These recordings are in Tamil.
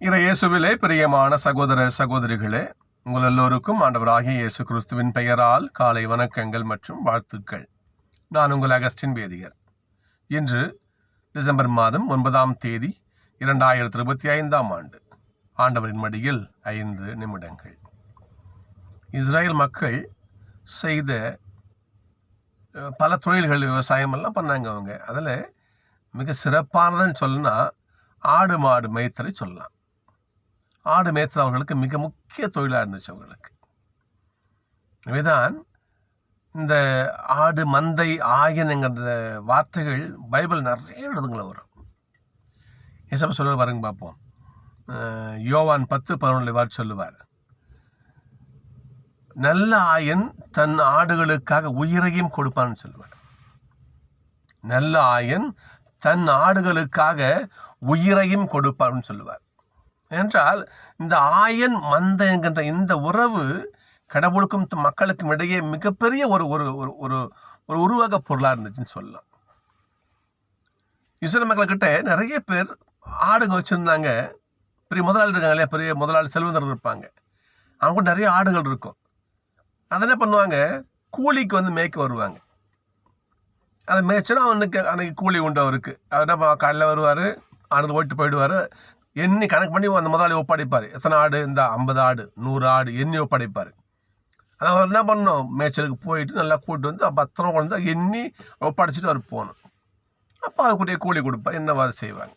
இறை இயேசுவிலே பிரியமான சகோதர சகோதரிகளே உங்கள் எல்லோருக்கும் ஆண்டவராகிய இயேசு கிறிஸ்துவின் பெயரால் காலை வணக்கங்கள் மற்றும் வாழ்த்துக்கள். நான் உங்கள் அகஸ்டின் வேதியர் இன்று டிசம்பர் மாதம் ஒன்பதாம் தேதி இரண்டாயிரத்தி இருபத்தி ஐந்தாம் ஆண்டு. ஆண்டவரின் மடியில் ஐந்து நிமிடங்கள். இஸ்ரேல் மக்கள் செய்த பல தொழில்கள் விவசாயம் எல்லாம் பண்ணாங்க அவங்க. அதில் மிக சிறப்பானதுன்னு சொன்னால் ஆடு மாடு மேய்த்தலை சொல்லலாம். ஆடு மேய்த்தல் அவர்களுக்கு மிக முக்கிய தொழிலாக இருந்துச்சு அவங்களுக்கு. எனவேதான் இந்த ஆடு மந்தை ஆயன் என்கிற வார்த்தைகள் பைபிள் நிறைய இடத்துங்கள வரும் ஏசப்ப சொல்ல பாருங்க பார்ப்போம். யோவான் பத்து பதினொன்று வார்த்தை சொல்லுவார். நல்ல ஆயன் தன் ஆடுகளுக்காக உயிரையும் கொடுப்பான்னு சொல்லுவார். நல்ல ஆயன் தன் ஆடுகளுக்காக உயிரையும் கொடுப்பார்னு சொல்லுவார். என்றால் இந்த ஆயன் மந்த என்கின்ற இந்த உறவு கடவுளுக்கும் மக்களுக்கும் இடையே மிகப்பெரிய ஒரு ஒரு ஒரு ஒரு ஒரு உருவக பொருளாக இருந்துச்சுன்னு சொல்லலாம். இஸ்ரேல் மக்கள்கிட்ட நிறைய பேர் ஆடுங்க வச்சுருந்தாங்க. பெரிய முதலாளி இருக்காங்க இல்லையா? பெரிய முதலாளி செல்வந்தர் இருப்பாங்க. அவங்க கூட நிறைய ஆடுகள் இருக்கும். அதை என்ன பண்ணுவாங்க? கூலிக்கு வந்து மேய்க்க வருவாங்க. அதை மேய்ச்சனா அவனுக்கு அன்னைக்கு கூலி உண்டு அவருக்கு அவர் என்ன காலையில் வருவார் ஆடு ஓட்டு போயிடுவார். எண்ணி கணக்கு பண்ணி அந்த முதலாளி ஒப்படைப்பார். எத்தனை ஆடு? இந்த ஐம்பது ஆடு நூறு ஆடு எண்ணி ஒப்படைப்பார். அதை அவர் என்ன பண்ணோம் மேய்ச்சலுக்கு போயிட்டு நல்லா கூட்டு வந்து பத்திரம் கொண்டு வந்து எண்ணி ஒப்படைச்சிட்டு அவர் போகணும். அப்போ அதுக்குரிய கூலி கொடுப்பார். என்ன செய்வாங்க?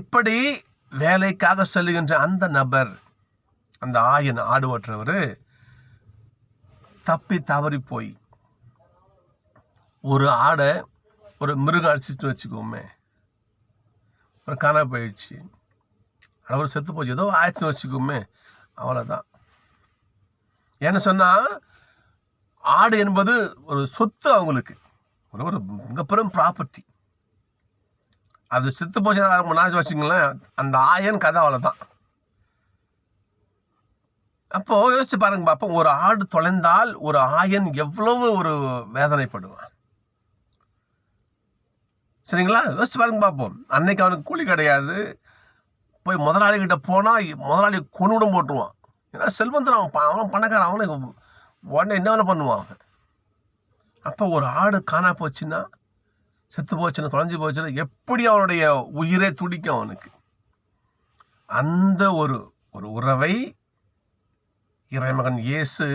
இப்படி வேலைக்காக செல்லுகின்ற அந்த நபர் அந்த ஆயன் ஆடு ஓட்டுறவர் தப்பி தவறி போய் ஒரு ஆடை ஒரு மிருகம் அடிச்சிட்டு வச்சுக்கோமே அப்புறம் காணா போயிடுச்சு. அவர் செத்து போச்சு. ஏதோ ஆயிரத்தி வச்சுக்கோமே. அவ்வளோதான் என்ன சொன்னால் ஆடு என்பது ஒரு சொத்து அவங்களுக்கு. ஒரு ஒரு மிகப்பெரும் ப்ராப்பர்ட்டி அது செத்து போச்சு நாச்சு வச்சுங்களேன் அந்த ஆயன் கதை அவ்வளோதான் அப்போது யோசிச்சு பாருங்க பார்ப்போம் ஒரு ஆடு தொலைந்தால் ஒரு ஆயன் எவ்வளவு ஒரு வேதனைப்படுவான்? சரிங்களா? யோசிச்சு பாருங்க பார்ப்போம் அன்னைக்கு அவனுக்கு கூலி கிடையாது. போய் முதலாளி கிட்ட போனால் முதலாளி கொண்டுவிடும் போட்டுருவான். ஏன்னா செல்வந்தன் அவன் அவன் பணக்காரன். அவனுக்கு உடனே என்ன வேலை பண்ணுவான்? அவன் அப்போ ஒரு ஆடு காணா போச்சுன்னா செத்து போச்சுன்னா தொலைஞ்சு போச்சுன்னா எப்படி அவனுடைய உயிரே துடிக்கும் அவனுக்கு? அந்த ஒரு ஒரு உறவை இறைமகன் இயேசு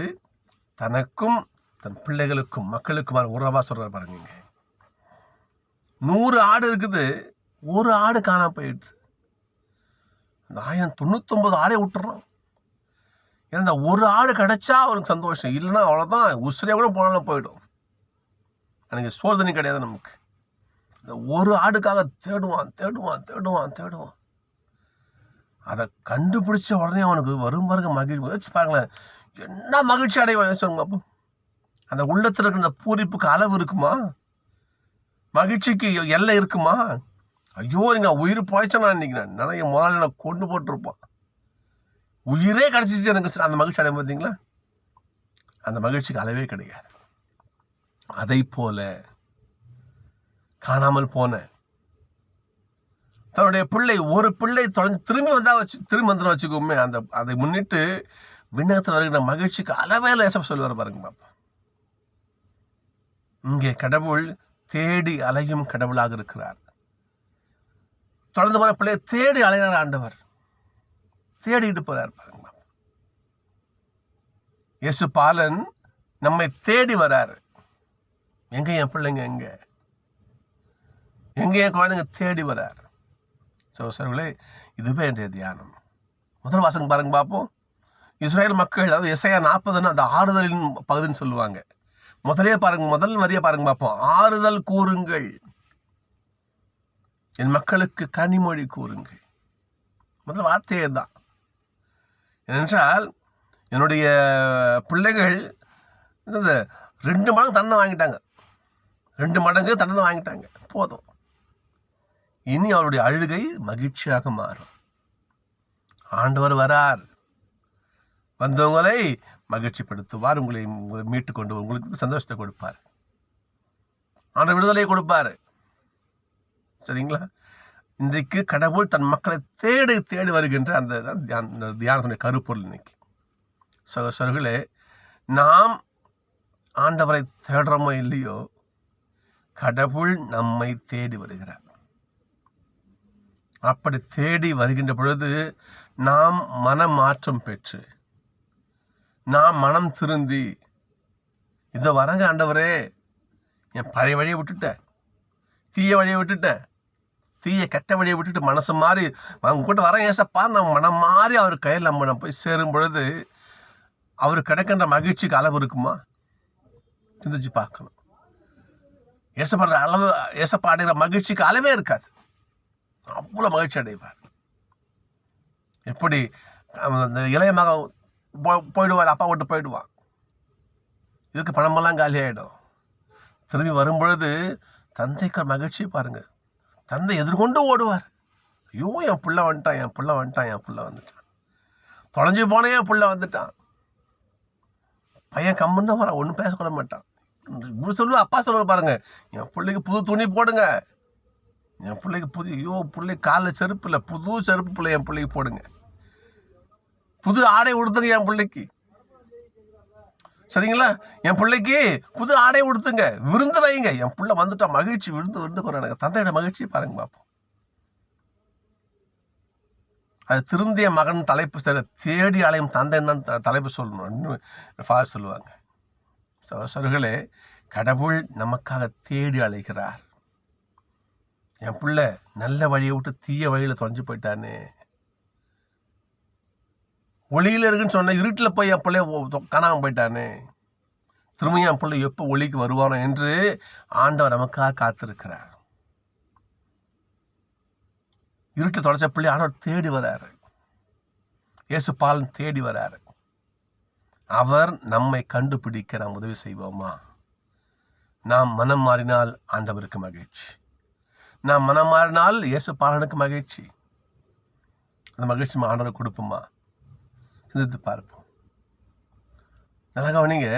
தனக்கும் தன் பிள்ளைகளுக்கும் மக்களுக்குமான உறவாக சொல்கிறார் பாருங்க நூறு ஆடு இருக்குது. ஒரு ஆடு காணாம போயிடுது அந்த ஆயிரம் தொண்ணூத்தொன்பது ஆடை விட்டுறான். ஏன்னா ஒரு ஆடு கிடைச்சா அவனுக்கு சந்தோஷம். இல்லைன்னா அவ்வளோதான் உசுரே கூட போனாலும் போயிடும். எனக்கு சோதனை கிடையாது நமக்கு. இந்த ஒரு ஆடுக்காக தேடுவான் தேடுவான் தேடுவான் தேடுவான். அதை கண்டுபிடிச்ச உடனே அவனுக்கு வரும் பாருங்க மகிழ்ச்சி. யோசிச்சு பாருங்களேன். என்ன மகிழ்ச்சி அடைவான் சொல்லுங்க அப்போ. அந்த உள்ளத்தில் இருக்கிற அந்த பூரிப்புக்கு அளவு இருக்குமா? மகிழ்ச்சிக்கு எல்லை இருக்குமா? ஐயோ நீங்க உயிர் போயிச்சனா இன்னைக்கு. நான் நிறைய முதல்ல நான் கொண்டு போட்டிருப்பான். உயிரே கிடைச்சிச்சு எனக்கு சார் அந்த மகிழ்ச்சி அடையும் பார்த்தீங்களா அந்த மகிழ்ச்சிக்கு அளவே கிடையாது. அதை போல காணாமல் போன தன்னுடைய பிள்ளை ஒரு பிள்ளை தொலைஞ்சு திரும்பி வந்தா வச்சு திரும்பி வந்துடும் வச்சுக்கோமே அந்த அதை முன்னிட்டு விண்ணகத்தில் வருகிற மகிழ்ச்சிக்கு அளவே லேசப் சொல்லுவார் பாருங்க பாப்பா. இங்கே கடவுள் தேடி அலையும் கடவுளாக இருக்கிறார். தொடர்ந்து போன பிள்ளையை தேடி அலைகிறார் ஆண்டவர். தேடிட்டு போறார் பாருங்க. இயேசு பாலன் நம்மை தேடி வராரு. எங்க என் பிள்ளைங்க எங்க? எங்க என் குழந்தைங்க தேடி வராரு. சோசர்களே இதுவே இன்றைய தியானம். முதல் வாசகம் பாருங்க பார்ப்போம். இஸ்ரேல் மக்கள் அதாவது இசையா நாற்பதுன்னு அந்த ஆறுதலின் பகுதின்னு சொல்லுவாங்க. முதலே பாருங்க முதல் வரிய பாருங்க பார்ப்போம். ஆறுதல் கூறுங்கள். என் மக்களுக்கு கனிமொழி கூறுங்கள். முதல் வார்த்தையே தான் ஏனென்றால் என்னுடைய பிள்ளைகள் இந்த ரெண்டு மடங்கு தண்டனை வாங்கிட்டாங்க. ரெண்டு மடங்கு தண்டனை வாங்கிட்டாங்க. போதும். இனி அவருடைய அழுகை மகிழ்ச்சியாக மாறும். ஆண்டவர் வரார். வந்தவங்களை மகிழ்ச்சிப்படுத்துவார் உங்களை உங்களை மீட்டு கொண்டு உங்களுக்கு சந்தோஷத்தை கொடுப்பார். ஆனால் விடுதலையை கொடுப்பார். சரிங்களா? இன்றைக்கு கடவுள் தன் மக்களை தேடி தேடி வருகின்ற அந்த தான் அந்த தியானத்துடைய கருப்பொருள் இன்னைக்கு சகோசர்களே நாம் ஆண்டவரை தேடுறோமோ இல்லையோ கடவுள் நம்மை தேடி வருகிறார். அப்படி தேடி வருகின்ற பொழுது நாம் மனமாற்றம் பெற்று நான் மனம் திருந்தி. இதை வரங்க ஆண்டவரே. என் பழைய வழியை விட்டுட்டேன் தீய வழியை விட்டுட்டேன் தீய கெட்ட வழியை விட்டுட்டு மனசு மாறி அவங்க கூட வரேன் ஏசப்பா. நான் மனம் மாறி அவர் கையில் நம்ம நம்ம போய் சேரும் பொழுது அவர் கிடைக்கின்ற மகிழ்ச்சிக்கு அளவு இருக்குமா? சிந்திச்சு பார்க்கணும். ஏசப்படுற அளவு ஏசப்பா அடைகிற மகிழ்ச்சிக்கு அளவே இருக்காது. அவ்வளோ மகிழ்ச்சி அடைவார். எப்படி? அந்த இளைய மகன் போயிடுவான் அப்பா விட்டு போயிடுவான் இதுக்கு பணமெல்லாம் காலி ஆகிடும் திரும்பி வரும்பொழுது தந்தைக்கு ஒரு மகிழ்ச்சி பாருங்க. தந்தை எதிர்கொண்டு ஓடுவார். ஐயோ என் புள்ள வந்துட்டான் என் புள்ள வந்துட்டான் என் புள்ள வந்துட்டான். தொலைஞ்சு போனே என் புள்ள வந்துட்டான். பையன் கம்முன்னு தான் வரான் ஒன்றும் பேசக்கூட மாட்டான். இப்படி சொல்லுவா அப்பா சொல்லுவார் பாருங்க. என் பிள்ளைக்கு புது துணி போடுங்க. என் பிள்ளைக்கு புது ஐயோ பிள்ளை காலில் செருப்பு இல்லை புது செருப்பு பிள்ளை என் பிள்ளைக்கு போடுங்க. புது ஆடை உடுத்துங்க என் பிள்ளைக்கு. சரிங்களா? என் பிள்ளைக்கு புது ஆடை உடுத்துங்க. விருந்து வைங்க. என் பிள்ளை வந்துட்டா மகிழ்ச்சி விருந்து விருந்து போற. எனக்கு தந்தையோட மகிழ்ச்சி பாருங்க பார்ப்போம் அது திருந்திய மகன் தலைப்பு சரி தேடி அலையும் தந்தை தான் த- தலைப்பு சொல்லணும். ஃபாதர் சொல்லுவாங்க. சகோசர்களே கடவுள் நமக்காக தேடி அலைகிறார். என் பிள்ளை நல்ல வழியை விட்டு தீய வழியில் தொலைஞ்சு போயிட்டானே. ஒளியில இருக்குன்னு சொன்ன இருட்டில் போய் என் பிள்ளைய காணாமல் போயிட்டானே. திரும்பியும் என் பிள்ளை எப்போ ஒளிக்கு வருவானோ என்று ஆண்டவர் நமக்காக காத்திருக்கிறார். இருட்டு தொலைச்ச பிள்ளை ஆண்டவர் தேடி வராரு. இயேசு பாலன் தேடி வராரு. அவர் நம்மை கண்டுபிடிக்க நாம் உதவி செய்வோமா? நாம் மனம் மாறினால் ஆண்டவருக்கு மகிழ்ச்சி. நாம் மனம் மாறினால் இயேசு பாலனுக்கு மகிழ்ச்சி. அந்த மகிழ்ச்சி ஆண்டவர் கொடுப்போமா? சிந்தித்து பார்ப்போம். நல்லா கவனிங்க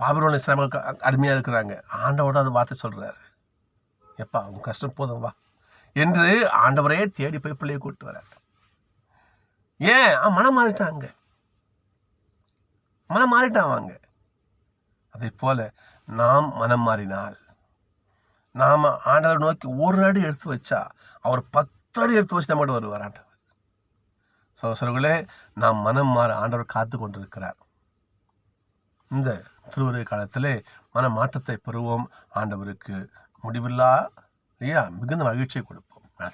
பாபிரோன சிரமம் அடிமையாக இருக்கிறாங்க. ஆண்டவோட அந்த வார்த்தை சொல்றாரு. எப்பா அவங்க கஷ்டம் போதும் வா. என்று ஆண்டவரே தேடி போய் பிள்ளையை கூட்டு வரார். ஏன்? மனம் மாறிட்டாங்க மனம் மாறிட்டான் அவங்க அதே போல நாம் மனம் மாறினால் நாம ஆண்டவரை நோக்கி ஒரு அடி எடுத்து வச்சா அவர் பத்து அடி எடுத்து வச்சு நம்மகிட்ட வருவார் ஆண்டவர். சோசர்களே நாம் மனம் மாற ஆண்டவர் காத்து கொண்டிருக்கிறார். இந்த திருவுரை காலத்திலே மன மாற்றத்தை பெறுவோம். ஆண்டவருக்கு முடிவில்லா இல்லையா? மிகுந்த மகிழ்ச்சியை கொடுப்போம். நான்